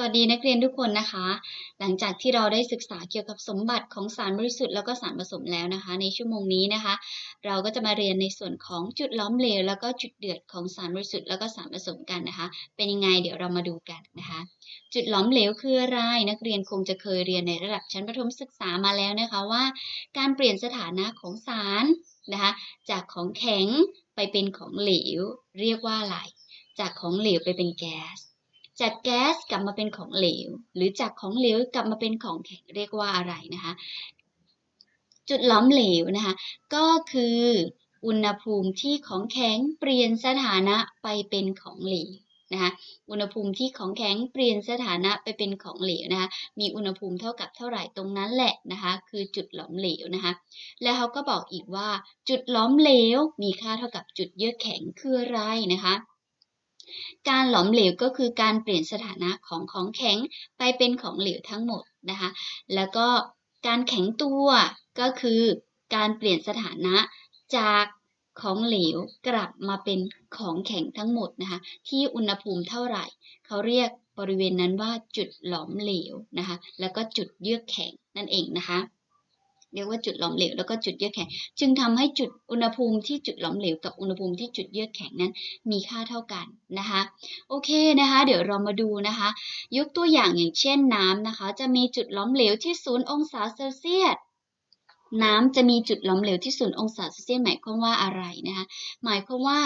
วัสดีนักเรียนทุกคนนะคะ หลังจากที่เราได้ศึกษาเกี่ยวกับสมบัติของสารบริสุทธิ์แล้วก็สารผสมแล้วนะคะ ในชั่วโมงนี้นะคะ เราก็จะมาเรียนในส่วนของจุดล้อมเหลว แล้วก็จุดเดือดของสารบริสุทธิ์แล้วก็สารผสมกันนะคะ เป็นยังไงเดี๋ยวเรามาดูกันนะคะ จุดล้อมเหลวคืออะไรนักเรียนคงจะเคยเรียนในระดับชั้นประถมศึกษามาแล้วนะคะว่า การเปลี่ยนสถานะของสารนะคะจากของแข็งไปเป็นของเหลว เรียกว่าอะไรจากของเหลวไปเป็นแก๊ส จากแก๊สกลับมาเป็นของเหลว หรือจากของเหลวกลับมาเป็นของแข็งเรียกว่าอะไรนะคะ จุดล้อมเหลวนะคะ ก็คืออุณหภูมิที่ของแข็งเปลี่ยนสถานะไปเป็นของเหลวนะคะอุณหภูมิที่ของแข็งเปลี่ยนสถานะไปเป็นของเหลวนะคะ มีอุณหภูมิเท่ากับเท่าไหร่ตรงนั้นแหละนะคะ คือจุดหลอมเหลวนะคะ แล้วเขาก็บอกอีกว่า จุดหล้อมเหลวมีค่าเท่ากับจุดเยือกแข็งคืออะไรนะคะ การหลอมเหลวก็คือการเปลี่ยนสถานะของของแข็งไปเป็นของเหลวทั้งหมดนะคะ แล้วก็การแข็งตัวก็คือการเปลี่ยนสถานะจากของเหลวกลับมาเป็นของแข็งทั้งหมดนะคะ ที่อุณหภูมิเท่าไหร่ เขาเรียกบริเวณนั้นว่าจุดหลอมเหลวนะคะ แล้วก็จุดเยือกแข็งนั่นเองนะคะ เรียกว่าจุดหลอมเหลวแล้วก็จุดเยือกแข็ง จึงทำให้จุดอุณหภูมิที่จุดหลอมเหลวกับอุณหภูมิที่จุดเยือกแข็งนั้นมีค่าเท่ากันนะคะโอเคนะคะ เดี๋ยวเรามาดูนะคะ ยกตัวอย่างอย่างเช่นน้ำนะคะ จะมีจุดหลอมเหลวที่ศูนย์องศาเซลเซียส น้ำจะมีจุดหล้อมเหลวที่0องศาเซลเซียสหมายความว่าอะไรนะคะหมายความว่า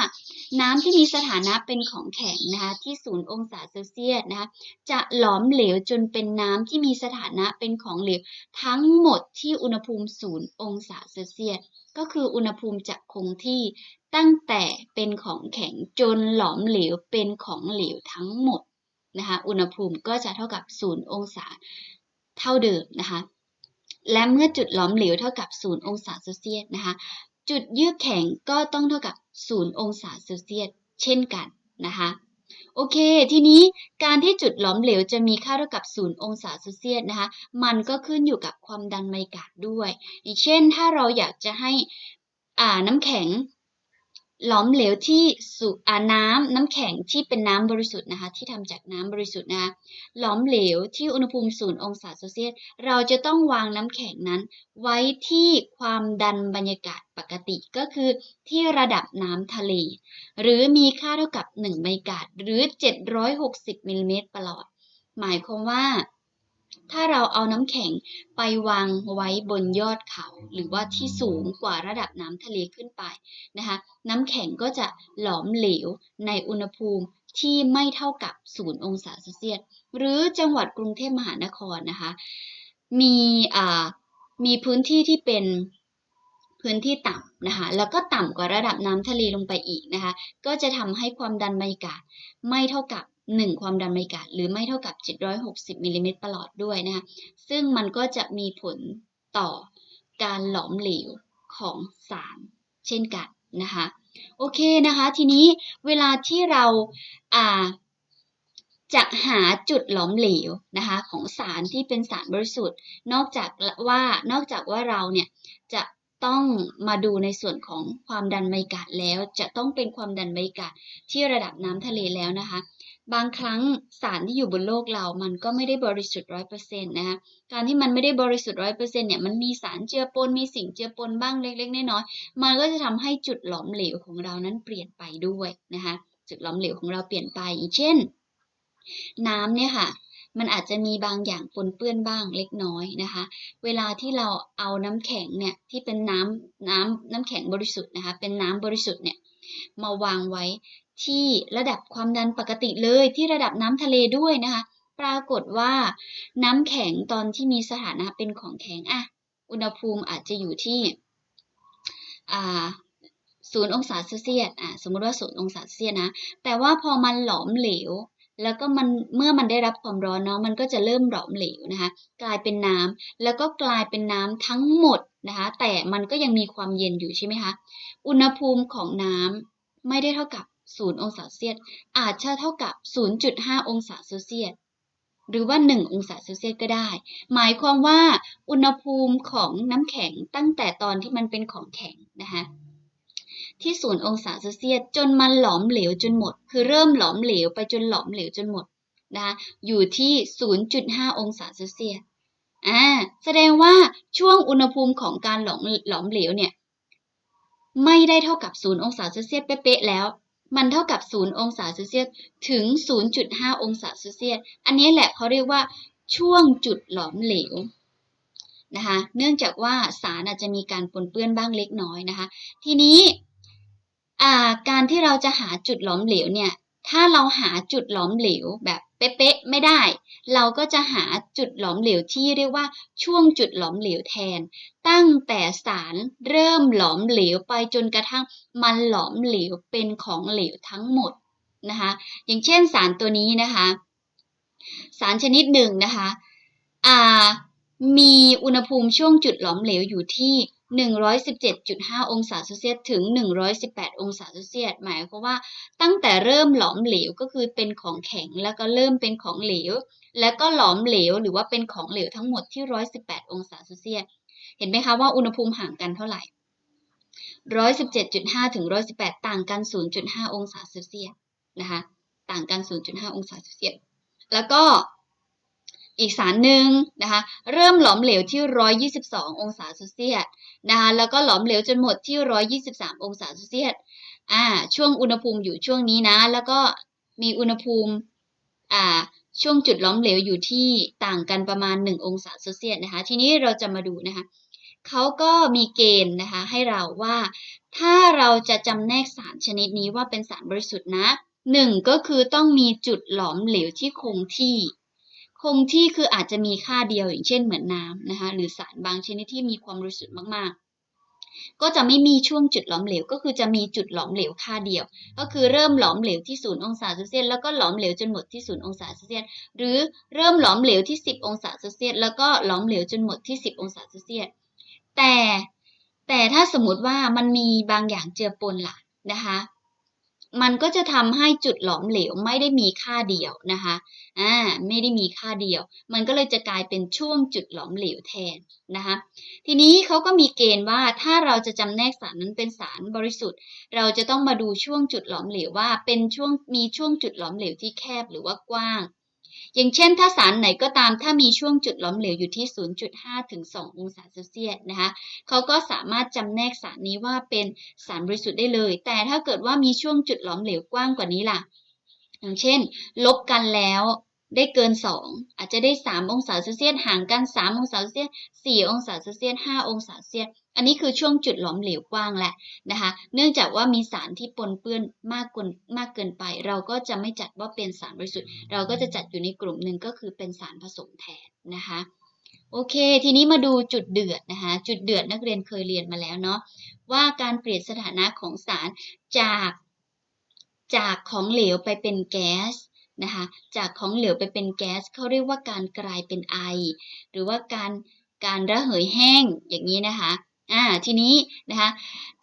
น้ำที่มีสถานะเป็นของแข็งนะคะที่0องศาเซลเซียสนะคะจะหลอมเหลวจนเป็นน้ำที่มีสถานะเป็นของเหลวทั้งหมดที่อุณหภูมิ0องศาเซลเซียสก็คืออุณหภูมิจะคงที่ตั้งแต่เป็นของแข็งจนหลอมเหลวเป็นของเหลวทั้งหมดนะคะอุณหภูมิก็จะเท่ากับ 0 องศาเท่าเดิมนะคะ และเมื่อจุดหลอมเหลวเท่ากับ 0 องศาเซลเซียสนะคะ จุดเยือกแข็งก็ต้องเท่ากับ 0 องศาเซลเซียสเช่นกันนะคะโอเค ทีนี้การที่จุดหลอมเหลวจะมีค่าเท่ากับ0องศาเซลเซียสนะคะ มันก็ขึ้นอยู่กับความดันบรรยากาศด้วย อย่างเช่น ถ้าเราอยากจะให้อ่าน้ำแข็ง หลอมเหลวที่สุอาน้ำน้ำแข็งที่เป็นน้ำบริสุทธิ์นะคะที่ทำจากน้ำบริสุทธิ์นะคะหลอมเหลวที่อุณหภูมิ0องศาเซลเซียสเราจะต้องวางน้ำแข็งนั้น ไว้ที่ความดันบรรยากาศปกติก็คือที่ระดับน้ำทะเล หรือมีค่าเท่ากับ 1 บรรยากาศหรือ 760มิลลิเมตรประหลอด หมายความว่า ถ้าเราเอาน้ำแข็งไปวางไว้บนยอดเขา หรือว่าที่สูงกว่าระดับน้ำทะเลขึ้นไปนะคะ น้ำแข็งก็จะหลอมเหลวในอุณหภูมิที่ไม่เท่ากับ0องศาเซลเซียส หรือจังหวัดกรุงเทพมหานครนะคะ มีอ่ามีพื้นที่ที่เป็นพื้นที่ต่ำนะคะ แล้วก็ต่ำกว่าระดับน้ำทะเลลงไปอีกนะคะ ก็จะทำให้ความดันบรรยากาศไม่เท่ากับ 1 ความดันบรรยากาศหรือไม่เท่ากับ 760มิลลิเมตรประหลอดด้วยนะคะซึ่งมันก็จะมีผลต่อการหลอมเหลวของสารเช่นกันนะคะโอเคนะคะทีนี้เวลาที่เราอ่าจะหาจุดหลอมเหลวนะคะของสารที่เป็นสารบริสุทธิ์ นอกจากว่านอกจากว่าเราเนี่ยจะ ต้องมาดูในส่วนของความดันบรรยากาศแล้วจะต้องเป็นความดันบรรยากาศที่ระดับน้ำทะเลแล้วนะคะ บางครั้งสารที่อยู่บนโลกเรา มันก็ไม่ได้บริสุทธิ์ร้อยเปอร์เซ็นต์นะคะการที่มันไม่ได้บริสุทธิ์ร้อยเปอร์เซ็นต์เนี่ยมันมีสารเจือปนมีสิ่งเจือปนบ้างเล็ก ๆ น้อยๆมันก็จะทำให้จุดหลอมเหลวของเรานั้นเปลี่ยนไปด้วยนะคะจุดหลอมเหลวของเราเปลี่ยนไปอย่างเช่น น้ำเนี่ยค่ะ มันอาจจะมีบางอย่างปนเปื้อนบ้างเล็กน้อยนะคะ เวลาที่เราเอาน้ำแข็งเนี่ยที่เป็นน้ำน้ำน้ำแข็งบริสุทธิ์นะคะ เป็นน้ำบริสุทธิ์เนี่ยมาวางไว้ที่ระดับความดันปกติเลยที่ระดับน้ำทะเลด้วยนะคะ ปรากฏว่าน้ำแข็งตอนที่มีสถานะเป็นของแข็งอะอุณหภูมิอาจจะอยู่ที่อ่าศูนย์องศาเซลเซียสอะสมมติว่าศูนย์องศาเซลเซียสนะ แต่ว่าพอมันหลอมเหลว แล้วก็มันเมื่อมันได้รับความร้อนเนาะมันก็จะเริ่มหลอมเหลวนะคะ กลายเป็นน้ำแล้วก็กลายเป็นน้ำทั้งหมดนะคะ แต่มันก็ยังมีความเย็นอยู่ใช่ไหมคะอุณหภูมิของน้ำไม่ได้เท่ากับ0องศาเซลเซียสอาจจะเท่ากับ 0.5 องศาเซลเซียสหรือว่า 1 องศาเซลเซียสก็ได้ หมายความว่าอุณหภูมิของน้ำแข็งตั้งแต่ตอนที่มันเป็นของแข็งนะคะ ที่0องศาเซลเซียสจนมันหลอมเหลวจนหมด คือเริ่มหลอมเหลวไปจนหลอมเหลวจนหมดนะคะอยู่ที่ 0.5 องศาเซลเซียสอ่าแสดงว่าช่วงอุณหภูมิของการหลอมหลอมเหลวเนี่ยไม่ได้เท่ากับ 0 องศาเซลเซียสเป๊ะๆแล้ว มันเท่ากับ 0 องศาเซลเซียสถึง 0.5 องศาเซลเซียส อันนี้แหละเขาเรียกว่าช่วงจุดหลอมเหลวนะคะ เนื่องจากว่าสารอาจจะมีการปนเปื้อนบ้างเล็กน้อยนะคะ ทีนี้ การที่เราจะหาจุดหลอมเหลวเนี่ย ถ้าเราหาจุดหลอมเหลวแบบเป๊ะๆไม่ได้ เราก็จะหาจุดหลอมเหลวที่เรียกว่าช่วงจุดหลอมเหลวแทน ตั้งแต่สารเริ่มหลอมเหลวไปจนกระทั่งมันหลอมเหลวเป็นของเหลวทั้งหมดนะคะ อย่างเช่นสารตัวนี้นะคะ สารชนิดหนึ่งนะคะมีอุณหภูมิช่วงจุดหลอมเหลวอยู่ที่ 117.5 องศาเซลเซียสถึง 118 องศาเซลเซียสหมายความว่าตั้งแต่เริ่มหลอมเหลวก็คือเป็นของแข็งแล้วก็เริ่มเป็นของเหลว แล้วก็หลอมเหลวหรือว่าเป็นของเหลวทั้งหมดที่ 118 องศาเซลเซียสเห็นไหมคะว่าอุณหภูมิห่างกันเท่าไหร่ 117.5 ถึง 118 ต่างกัน 0.5 องศาเซลเซียสนะคะต่างกัน 0.5 องศาเซลเซียสแล้วก็ อีกสารหนึ่งนะคะเริ่มหลอมเหลวที่ 122 องศาเซลเซียสนะคะแล้วก็หลอมเหลวจนหมดที่ 123 องศาเซลเซียสอ่าช่วงอุณหภูมิอยู่ช่วงนี้นะ แล้วก็มีอุณหภูมิอ่าช่วงจุดหล้อมเหลวอยู่ที่ต่างกันประมาณ 1 องศาเซลเซียสนะคะ ทีนี้เราจะมาดูนะคะเขาก็มีเกณฑ์นะคะให้เราว่าถ้าเราจะจำแนกสารชนิดนี้ว่าเป็นสารบริสุทธิ์นะหนึ่งก็คือต้องมีจุดหลอมเหลวที่คงที่ คงที่คืออาจจะมีค่าเดียวอย่างเช่นเหมือนน้ำนะคะหรือสารบางชนิดที่มีความบริสุทธิ์มากๆ ก็จะไม่มีช่วงจุดหลอมเหลว ก็คือจะมีจุดหลอมเหลวค่าเดียว ก็คือเริ่มหลอมเหลวที่0องศาเซลเซียสแล้วก็หลอมเหลวจนหมดที่0องศาเซลเซียสหรือเริ่มหลอมเหลวที่ 10 องศาเซลเซียสแล้วก็หลอมเหลวจนหมดที่ 10 องศาเซลเซียสแต่แต่ถ้าสมมติว่ามันมีบางอย่างเจือปนล่ะนะคะ มันก็จะทำให้จุดหลอมเหลวไม่ได้มีค่าเดียวนะคะอ่าไม่ได้มีค่าเดียว มันก็เลยจะกลายเป็นช่วงจุดหลอมเหลวแทนนะคะทีนี้เขาก็มีเกณฑ์ว่าถ้าเราจะจำแนกสารนั้นเป็นสารบริสุทธิ์ เราจะต้องมาดูช่วงจุดหลอมเหลวว่าเป็นช่วงมีช่วงจุดหลอมเหลวที่แคบหรือว่ากว้าง อย่างเช่นถ้าสารไหนก็ตามถ้ามีช่วงจุดหลอมเหลวอยู่ที่ 0.5 ถึง 2 องศาเซลเซียสนะคะเขาก็สามารถจำแนกสารนี้ว่าเป็นสารบริสุทธิ์ได้เลย แต่ถ้าเกิดว่ามีช่วงจุดหลอมเหลวกว้างกว่านี้ล่ะ อย่างเช่น ลบกันแล้ว ได้เกิน 2 อาจจะได้ 3 องศาเซลเซียสห่างกัน 3 องศาเซลเซียส 4 องศาเซลเซียส 5 องศาเซลเซียส อันนี้คือช่วงจุดหลอมเหลวกว้างแหละนะคะ เนื่องจากว่ามีสารที่ปนเปื้อนมากเกินมากเกินไป เราก็จะไม่จัดว่าเป็นสารบริสุทธิ์ เราก็จะจัดอยู่ในกลุ่มหนึ่งก็คือเป็นสารผสมแทนนะคะโอเค ทีนี้มาดูจุดเดือดนะคะ จุดเดือดนักเรียนเคยเรียนมาแล้วเนาะว่าการเปลี่ยนสถานะของสารจากจากของเหลวไปเป็นแก๊ส นะคะจากของเหลวไปเป็นแก๊สเขาเรียกว่าการกลายเป็นไอ หรือว่าการการระเหยแห้งอย่างนี้นะคะอ่าทีนี้นะคะ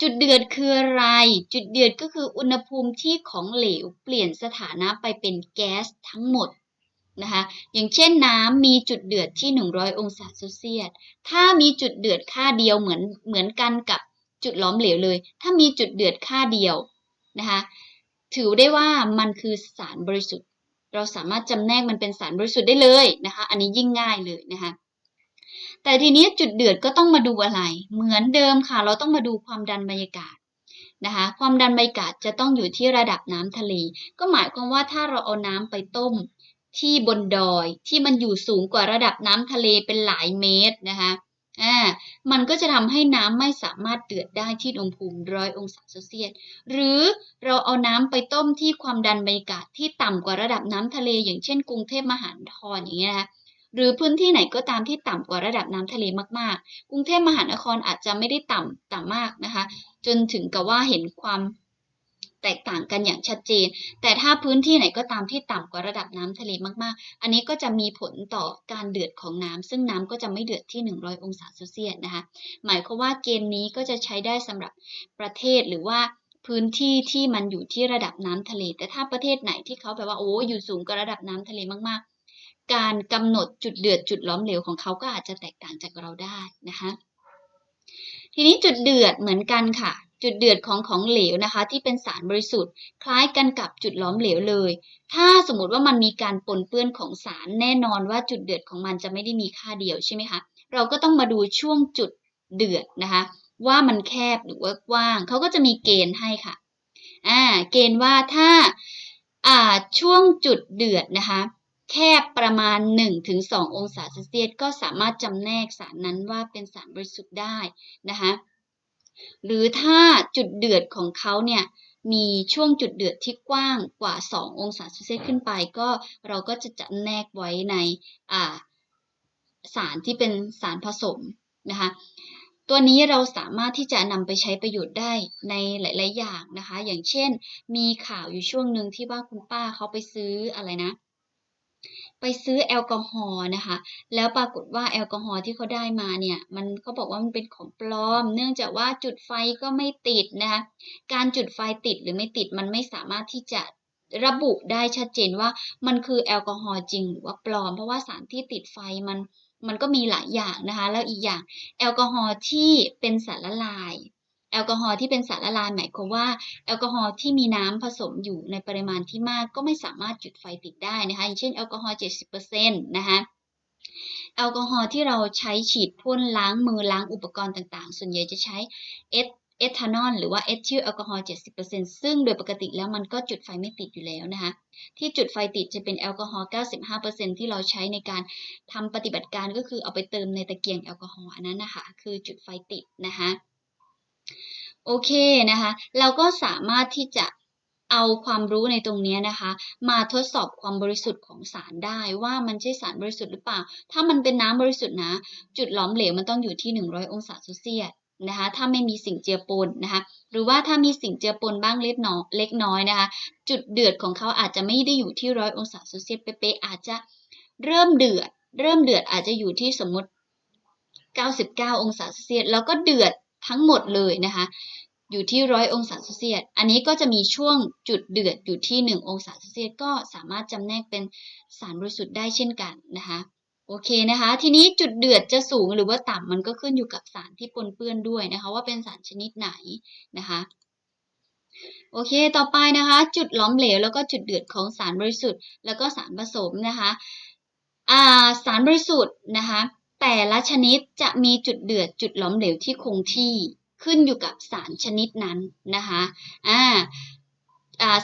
จุดเดือดคืออะไร จุดเดือดก็คืออุณหภูมิที่ของเหลวเปลี่ยนสถานะไปเป็นแก๊สทั้งหมดนะคะอย่างเช่นน้ำมีจุดเดือดที่ 100 องศาเซลเซียส ถ้ามีจุดเดือดค่าเดียวเหมือนเหมือนกันกับจุดล้อมเหลวเลย ถ้ามีจุดเดือดค่าเดียวนะคะถือได้ว่ามันคือสารบริสุทธิ์ เราสามารถจำแนกมันเป็นสารบริสุทธิ์ได้เลยนะคะ อันนี้ยิ่งง่ายเลยนะคะ แต่ทีนี้จุดเดือดก็ต้องมาดูอะไร เหมือนเดิมค่ะ เราต้องมาดูความดันบรรยากาศนะคะ ความดันบรรยากาศจะต้องอยู่ที่ระดับน้ำทะเล ก็หมายความว่าถ้าเราเอาน้ำไปต้มที่บนดอยที่มันอยู่สูงกว่าระดับน้ำทะเลเป็นหลายเมตรนะคะ อ่ามันก็จะทำให้น้ำไม่สามารถเดือดได้ที่อุณหภูมิร้อยองศาเซลเซียส หรือเราเอาน้ำไปต้มที่ความดันบรรยากาศที่ต่ำกว่าระดับน้ำทะเล อย่างเช่นกรุงเทพมหานครอย่างเงี้ยนะคะหรือพื้นที่ไหนก็ตามที่ต่ำกว่าระดับน้ำทะเลมากๆ กรุงเทพมหานครอาจจะไม่ได้ต่ำต่ำมากนะคะ จนถึงกับว่าเห็นความ แตกต่างกันอย่างชัดเจน แต่ถ้าพื้นที่ไหนก็ตามที่ต่ำกว่าระดับน้ำทะเลมากๆ อันนี้ก็จะมีผลต่อการเดือดของน้ำซึ่งน้ำก็จะไม่เดือดที่ 100 องศาเซลเซียสนะคะ หมายความว่าเกณฑ์นี้ก็จะใช้ได้สำหรับประเทศหรือว่าพื้นที่ที่มันอยู่ที่ระดับน้ำทะเล แต่ถ้าประเทศไหนที่เขาแบบว่าโอ้อยู่สูงกว่าระดับน้ำทะเลมากๆ การกำหนดจุดเดือดจุดล้อมเหลวของเขาก็อาจจะแตกต่างจากเราได้นะคะ ทีนี้จุดเดือดเหมือนกันค่ะ จุดเดือดของของเหลวนะคะ ที่เป็นสารบริสุทธิ์ คล้ายกันกับจุดหล้อมเหลวเลย ถ้าสมมติว่ามันมีการปนเปื้อนของสารแน่นอนว่าจุดเดือดของมันจะไม่ได้มีค่าเดียวใช่ไหมคะเราก็ต้องมาดูช่วงจุดเดือดนะคะ ว่ามันแคบหรือว่ากว้างเขาก็จะมีเกณฑ์ให้ค่ะอ่าเกณฑ์ว่าถ้าอ่าช่วงจุดเดือดนะคะแคบประมาณ 1-2 องศาเซลเซียสก็สามารถจำแนกสารนั้นว่าเป็นสารบริสุทธิ์ได้นะคะ หรือถ้าจุดเดือดของเขาเนี่ยมีช่วงจุดเดือดที่กว้างกว่า 2 องศาเซลเซียสขึ้นไป ก็เราก็จะจำแนกไว้ในสารที่เป็นสารผสมนะคะตัวนี้เราสามารถที่จะนำไปใช้ประโยชน์ได้ในหลาย ๆ อย่างนะคะ อย่างเช่นมีข่าวอยู่ช่วงหนึ่งที่ว่าคุณป้าเขาไปซื้ออะไรนะ ไปซื้อแอลกอฮอล์นะคะ แล้วปรากฏว่าแอลกอฮอล์ที่เขาได้มาเนี่ย มันเขาบอกว่ามันเป็นของปลอม เนื่องจากว่าจุดไฟก็ไม่ติดนะคะ การจุดไฟติดหรือไม่ติดมันไม่สามารถที่จะระบุได้ชัดเจนว่ามันคือแอลกอฮอล์จริงหรือว่าปลอม เพราะว่าสารที่ติดไฟมันมันก็มีหลายอย่างนะคะ แล้วอีกอย่างแอลกอฮอล์ที่เป็นสารละลาย แอลกอฮอล์ที่เป็นสารละลายหมายความว่าแอลกอฮอล์ที่มีน้ำผสมอยู่ในปริมาณที่มากก็ไม่สามารถจุดไฟติดได้นะคะอย่างเช่นแอลกอฮอล์70%นะคะแอลกอฮอล์ที่เราใช้ฉีดพ่นล้างมือล้างอุปกรณ์ต่างๆ ส่วนใหญ่จะใช้เอทเอทานอลหรือว่าเอทิลแอลกอฮอล์70%ซึ่งโดยปกติแล้วมันก็จุดไฟไม่ติดอยู่แล้วนะคะ ที่จุดไฟติดจะเป็นแอลกอฮอล์ 95%ที่เราใช้ในการทำปฏิบัติการก็คือเอาไปเติมในตะเกียงแอลกอฮอล์อันนั้นนะคะ คือจุดไฟติดนะคะ โอเคนะคะ เราก็สามารถที่จะเอาความรู้ในตรงนี้นะคะ มาทดสอบความบริสุทธิ์ของสารได้ว่ามันใช่สารบริสุทธิ์หรือเปล่า ถ้ามันเป็นน้ำบริสุทธิ์นะ จุดหลอมเหลวมันต้องอยู่ที่ 100 องศาเซลเซียสนะคะถ้าไม่มีสิ่งเจือปนนะคะ หรือว่าถ้ามีสิ่งเจือปนบ้างเล็กน้อยเล็กน้อยนะคะ จุดเดือดของเขาอาจจะไม่ได้อยู่ที่ร้อยองศาเซลเซียสเป๊ะๆอาจจะเริ่มเดือด เริ่มเดือดอาจจะอยู่ที่สมมติ 99 องศาเซลเซียสแล้วก็เดือด ทั้งหมดเลยนะคะ อยู่ที่ร้อยองศาเซลเซียส อันนี้ก็จะมีช่วงจุดเดือดอยู่ที่ 1 องศาเซลเซียส ก็สามารถจำแนกเป็นสารบริสุทธิ์ได้เช่นกันนะคะโอเคนะคะ ทีนี้จุดเดือดจะสูงหรือว่าต่ำมันก็ขึ้นอยู่กับสารที่ปนเปื้อนด้วยนะคะ ว่าเป็นสารชนิดไหนนะคะ โอเค ต่อไปนะคะ จุดหลอมเหลวแล้วก็จุดเดือดของสารบริสุทธิ์ แล้วก็สารผสมนะคะ อ่า สารบริสุทธิ์นะคะ แต่ละชนิดจะมีจุดเดือดจุดหลอมเหลวที่คงที่ขึ้นอยู่กับสารชนิดนั้นนะคะอ่า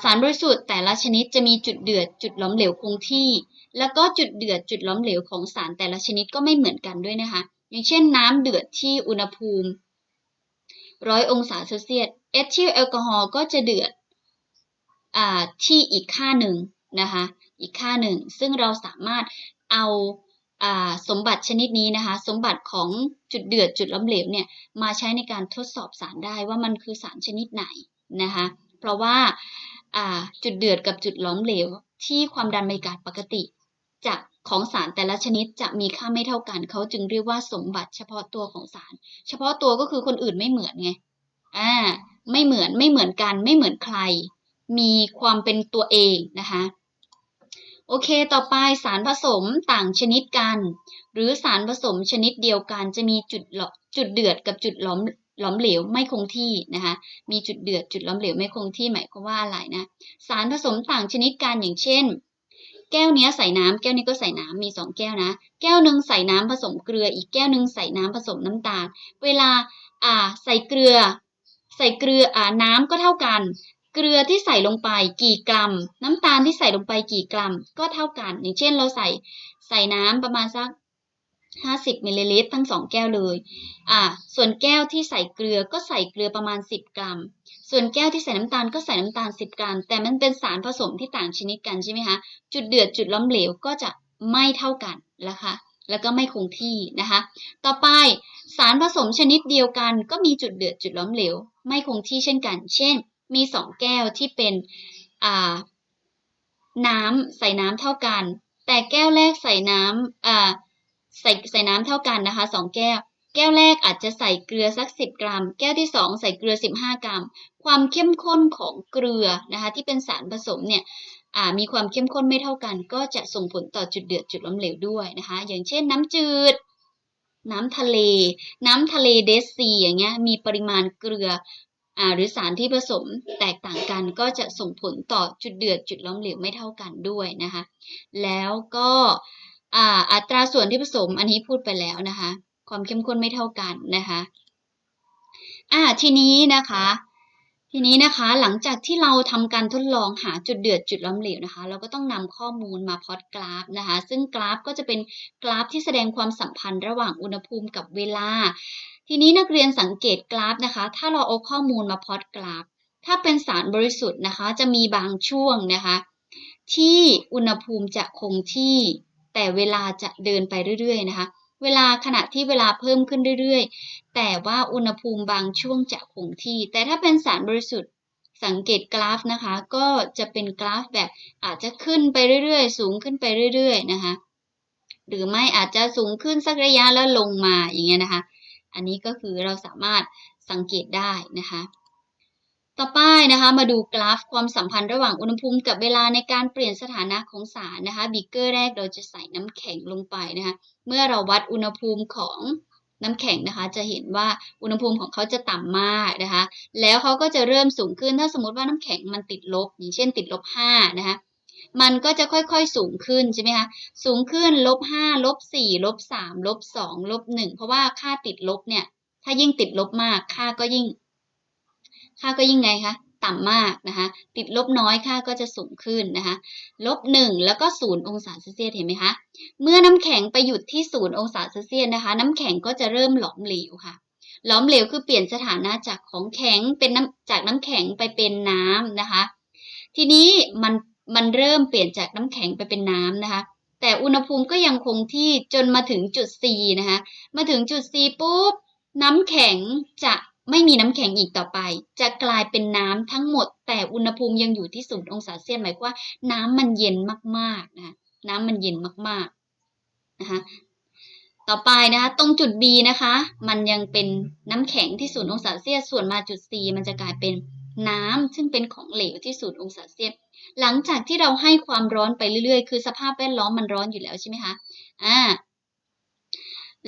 สารบริสุทธิ์แต่ละชนิดจะมีจุดเดือดจุดหลอมเหลวคงที่ แล้วก็จุดเดือดจุดหล้อมเหลวของสารแต่ละชนิดก็ไม่เหมือนกันด้วยนะคะ อย่างเช่นน้ำเดือดที่อุณหภูมิร้อยองศาเซลเซียสเอทิลแอลกอฮอล์ก็จะเดือดอที่อีกค่าหนึ่งนะคะอีกค่าหนึ่ง ซึ่งเราสามารถเอา สมบัติชนิดนี้นะคะ สมบัติของจุดเดือดจุดล้มเหลวเนี่ยมาใช้ในการทดสอบสารได้ว่ามันคือสารชนิดไหนนะคะ เพราะว่าจุดเดือดกับจุดล้มเหลว ที่ความดันบรรยากาศปกติ จากของสารแต่ละชนิดจะมีค่าไม่เท่ากัน เขาจึงเรียกว่าสมบัติเฉพาะตัวของสาร เฉพาะตัวก็คือคนอื่นไม่เหมือนไงอ่าไม่เหมือนไม่เหมือนกันไม่เหมือนใคร มีความเป็นตัวเองนะคะ โอเค ต่อไปสารผสมต่างชนิดกัน หรือสารผสมชนิดเดียวกัน จะมีจุดหลจุดเดือดกับจุดหลอมหลอมเหลวไม่คงที่นะคะ มีจุดเดือดจุดหลอมเหลวไม่คงที่หมายความว่าอะไรนะ สารผสมต่างชนิดกันอย่างเช่น แก้วนี้ใส่น้ำแก้วนี้ก็ใส่น้ำมีสองแก้วนะ แก้วหนึ่งใส่น้ำผสมเกลือ อีกแก้วหนึ่งใส่น้ำผสมน้ำตาล เวลาอ่าใส่เกลือ ใส่เกลืออ่าน้ำก็เท่ากัน เกลือที่ใส่ลงไปกี่กรัม น้ำตาลที่ใส่ลงไปกี่กรัม ก็เท่ากัน อย่างเช่นเราใส่ใส่น้ำประมาณสัก 50มิลลิลิตรทั้งสองแก้วเลย อ่า ส่วนแก้วที่ใส่เกลือก็ใส่เกลือประมาณ 10 กรัม ส่วนแก้วที่ใส่น้ำตาลก็ใส่น้ำตาล 10 กรัม แต่มันเป็นสารผสมที่ต่างชนิดกันใช่ไหมคะ จุดเดือดจุดล้มเหลวก็จะไม่เท่ากันนะคะ แล้วก็ไม่คงที่นะคะ ต่อไปสารผสมชนิดเดียวกัน ก็มีจุดเดือดจุดล้มเหลว ไม่คงที่เช่นกัน เช่น มีสองแก้วที่เป็นอ่าน้ำใส่น้ำเท่ากัน แต่แก้วแรกใส่น้ำอ่าใส่ใส่น้ำเท่ากันนะคะสองแก้ว แก้วแรกอาจจะใส่เกลือสัก 10 กรัม แก้วที่2ใส่เกลือ 15 กรัม ความเข้มข้นของเกลือนะคะที่เป็นสารผสมเนี่ยมีความเข้มข้นไม่เท่ากัน ก็จะส่งผลต่อจุดเดือดจุดล้มเหลวด้วยนะคะ อย่างเช่นน้ำจืดน้ำทะเล น้ำทะเลเดซีอย่างเงี้ย มีปริมาณเกลือ หรือสารที่ผสมแตกต่างกันก็จะส่งผลต่อจุดเดือดจุดล้มเหลวไม่เท่ากันด้วยนะคะ แล้วก็อัตราส่วนที่ผสมอันนี้พูดไปแล้วนะคะ ความเข้มข้นไม่เท่ากันนะคะอ่าทีนี้นะคะ ทีนี้นะคะหลังจากที่เราทำการทดลองหาจุดเดือดจุดล้มเหลวนะคะ เราก็ต้องนำข้อมูลมาพอตกราฟนะคะ ซึ่งกราฟก็จะเป็นกราฟที่แสดงความสัมพันธ์ระหว่างอุณหภูมิกับเวลา ทีนี้นักเรียนสังเกตกราฟนะคะ ถ้าเราเอาข้อมูลมาพอตกราฟ ถ้าเป็นสารบริสุทธิ์นะคะ จะมีบางช่วงนะคะ ที่อุณหภูมิจะคงที่ แต่เวลาจะเดินไปเรื่อยๆนะคะ เวลาขณะที่เวลาเพิ่มขึ้นเรื่อยๆ แต่ว่าอุณหภูมิบางช่วงจะคงที่ แต่ถ้าเป็นสารบริสุทธิ์สังเกตกราฟนะคะ ก็จะเป็นกราฟแบบอาจจะขึ้นไปเรื่อยๆ สูงขึ้นไปเรื่อยๆนะคะ หรือไม่อาจจะสูงขึ้นสักระยะแล้วลงมาอย่างเงี้ยนะคะ อันนี้ก็คือเราสามารถสังเกตได้นะคะต่อไปนะคะมาดูกราฟความสัมพันธ์ระหว่างอุณหภูมิกับเวลาในการเปลี่ยนสถานะของสารนะคะบิกเกอร์แรกเราจะใส่น้ำแข็งลงไปนะคะเมื่อเราวัดอุณหภูมิของน้ำแข็งนะคะ จะเห็นว่าอุณหภูมิของเขาจะต่ำมากนะคะ แล้วเขาก็จะเริ่มสูงขึ้นถ้าสมมติว่าน้ำแข็งมันติดลบอย่างเช่นติดลบ5นะคะ มันก็จะค่อยๆสูงขึ้นใช่ไหมคะ สูงขึ้นลบ5ลบ4ลบ3ลบ2ลบ1เพราะว่าค่าติดลบเนี่ย ถ้ายิ่งติดลบมากค่าก็ยิ่ง ค่าก็ยิ่งไงคะต่ำมากนะคะ ติดลบน้อยค่าก็จะสูงขึ้นนะคะ ลบ1แล้วก็0องศาเซลเซียสเห็นไหมคะ เมื่อน้ำแข็งไปหยุดที่0องศาเซลเซียสนะคะ น้ำแข็งก็จะเริ่มหลอมเหลวค่ะ หลอมเหลวคือเปลี่ยนสถานะจากของแข็งเป็นน้ำจากน้ำแข็งไปเป็นน้ำนะคะ ทีนี้มัน มันเริ่มเปลี่ยนจากน้ำแข็งไปเป็นน้ำนะคะ แต่อุณหภูมิก็ยังคงที่จนมาถึงจุด C นะคะ มาถึงจุด C ปุ๊บน้ำแข็งจะไม่มีน้ำแข็งอีกต่อไป จะกลายเป็นน้ำทั้งหมด แต่อุณหภูมิยังอยู่ที่ศูนย์องศาเซลเซียสหมายความว่าน้ำมันเย็นมากๆนะคะน้ำมันเย็นมากๆนะคะต่อไปนะคะตรงจุด B นะคะ มันยังเป็นน้ำแข็งที่ศูนย์องศาเซลเซียสส่วนมาจุด C มันจะกลายเป็น น้ำซึ่งเป็นของเหลวที่ศูนย์องศาเซลเซียสหลังจากที่เราให้ความร้อนไปเรื่อยๆ คือสภาพแวดล้อมมันร้อนอยู่แล้วใช่ไหมคะอ่า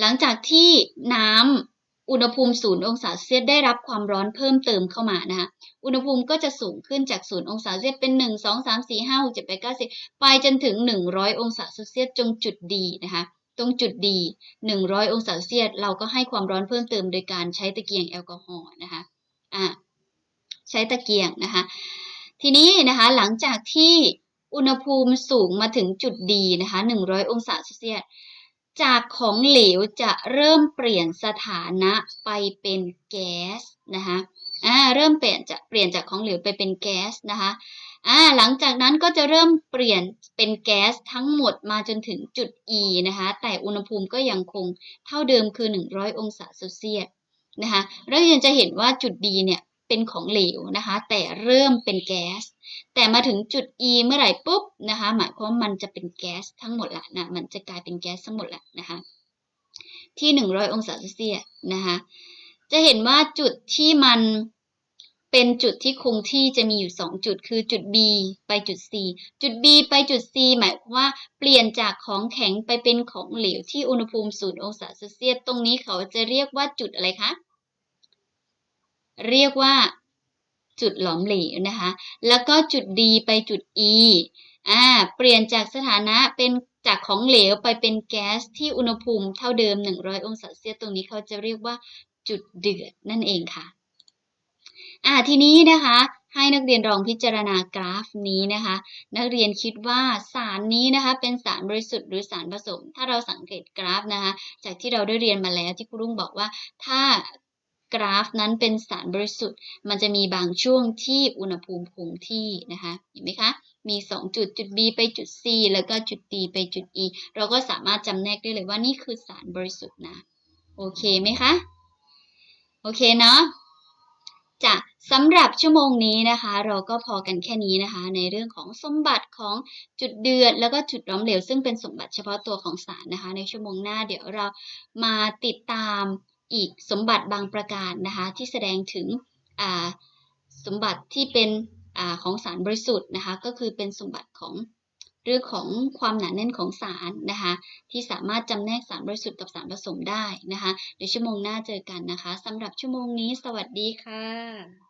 หลังจากที่น้ำอุณหภูมิศูนย์องศาเซลเซียสได้รับความร้อนเพิ่มเติมเข้ามานะคะ อุณหภูมิก็จะสูงขึ้นจากศูนย์องศาเซลเซียสเป็น 1 2 3 4 5 6 7 8 9 10 ไปจนถึง 100 องศาเซลเซียสจงจุดดีนะคะ ตรงจุดดี 100 องศาเซลเซียสเราก็ให้ความร้อนเพิ่มเติมโดยการใช้ตะเกียงแอลกอฮอล์นะคะ อ่า ใช้ตะเกียงนะคะ ทีนี้นะคะหลังจากที่อุณหภูมิสูงมาถึงจุดดีนะคะ 100 องศาเซลเซียส จากของเหลวจะเริ่มเปลี่ยนสถานะไปเป็นแก๊สนะคะอ่าเริ่มเปลี่ยนจะเปลี่ยนจากของเหลวไปเป็นแก๊สนะคะอ่าหลังจากนั้นก็จะเริ่มเปลี่ยนเป็นแก๊สทั้งหมดมาจนถึงจุด E นะคะ แต่อุณหภูมิก็ยังคงเท่าเดิมคือ 100 องศาเซลเซียสนะคะเราจะเห็นว่าจุด D เนี่ย เป็นของเหลวนะคะ แต่เริ่มเป็นแก๊ส แต่มาถึงจุด E เมื่อไหร่ปุ๊บนะคะ หมายความว่ามันจะเป็นแก๊สทั้งหมดละนะมันจะกลายเป็นแก๊สทั้งหมดละนะคะ ที่ 100 องศาเซลเซียสนะคะจะเห็นว่าจุดที่มันเป็นจุดที่คงที่จะมีอยู่ 2 จุดคือจุด B ไปจุด C จุด B ไปจุด C หมายความว่าเปลี่ยนจากของแข็งไปเป็นของเหลวที่อุณหภูมิ 0 องศาเซลเซียส ตรงนี้เขาจะเรียกว่าจุดอะไรคะ เรียกว่าจุดหลอมเหลวนะคะ แล้วก็จุด D ไปจุด E อ่า เปลี่ยนจากสถานะเป็นจากของเหลวไปเป็นแก๊สที่อุณหภูมิเท่าเดิม 100 องศาเซลเซียส ตรงนี้เขาจะเรียกว่าจุดเดือดนั่นเองค่ะ อ่า ทีนี้นะคะ ให้นักเรียนลองพิจารณากราฟนี้นะคะ นักเรียนคิดว่าสารนี้นะคะเป็นสารบริสุทธิ์หรือสารผสม ถ้าเราสังเกตกราฟนะคะ จากที่เราได้เรียนมาแล้วที่ครูรุ่งบอกว่า ถ้า กราฟนั้นเป็นสารบริสุทธิ์ มันจะมีบางช่วงที่อุณหภูมิคงที่นะคะเห็นไหมคะมี 2 จุดจุด B ไปจุด C แล้วก็จุด D ไปจุด E เราก็สามารถจำแนกได้เลยว่านี่คือสารบริสุทธิ์นะโอเคไหมคะโอเคเนาะจ้ะสำหรับชั่วโมงนี้นะคะ เราก็พอกันแค่นี้นะคะ ในเรื่องของสมบัติของจุดเดือด แล้วก็จุดล้อมเหลวซึ่งเป็นสมบัติเฉพาะตัวของสารนะคะ ในชั่วโมงหน้าเดี๋ยวเรามาติดตาม อีกสมบัติบางประการนะคะที่แสดงถึงสมบัติที่เป็นอของสารบริสุทธิ์นะคะก็คือเป็นสมบัติของเรื่องของความหนาแน่นของสารนะคะที่สามารถจำแนกสารบริสุทธิ์กับสารผสมได้นะคะเดี๋ยวชั่วโมงหน้าเจอกันนะคะสำหรับชั่วโมงนี้ สวัสดีค่ะ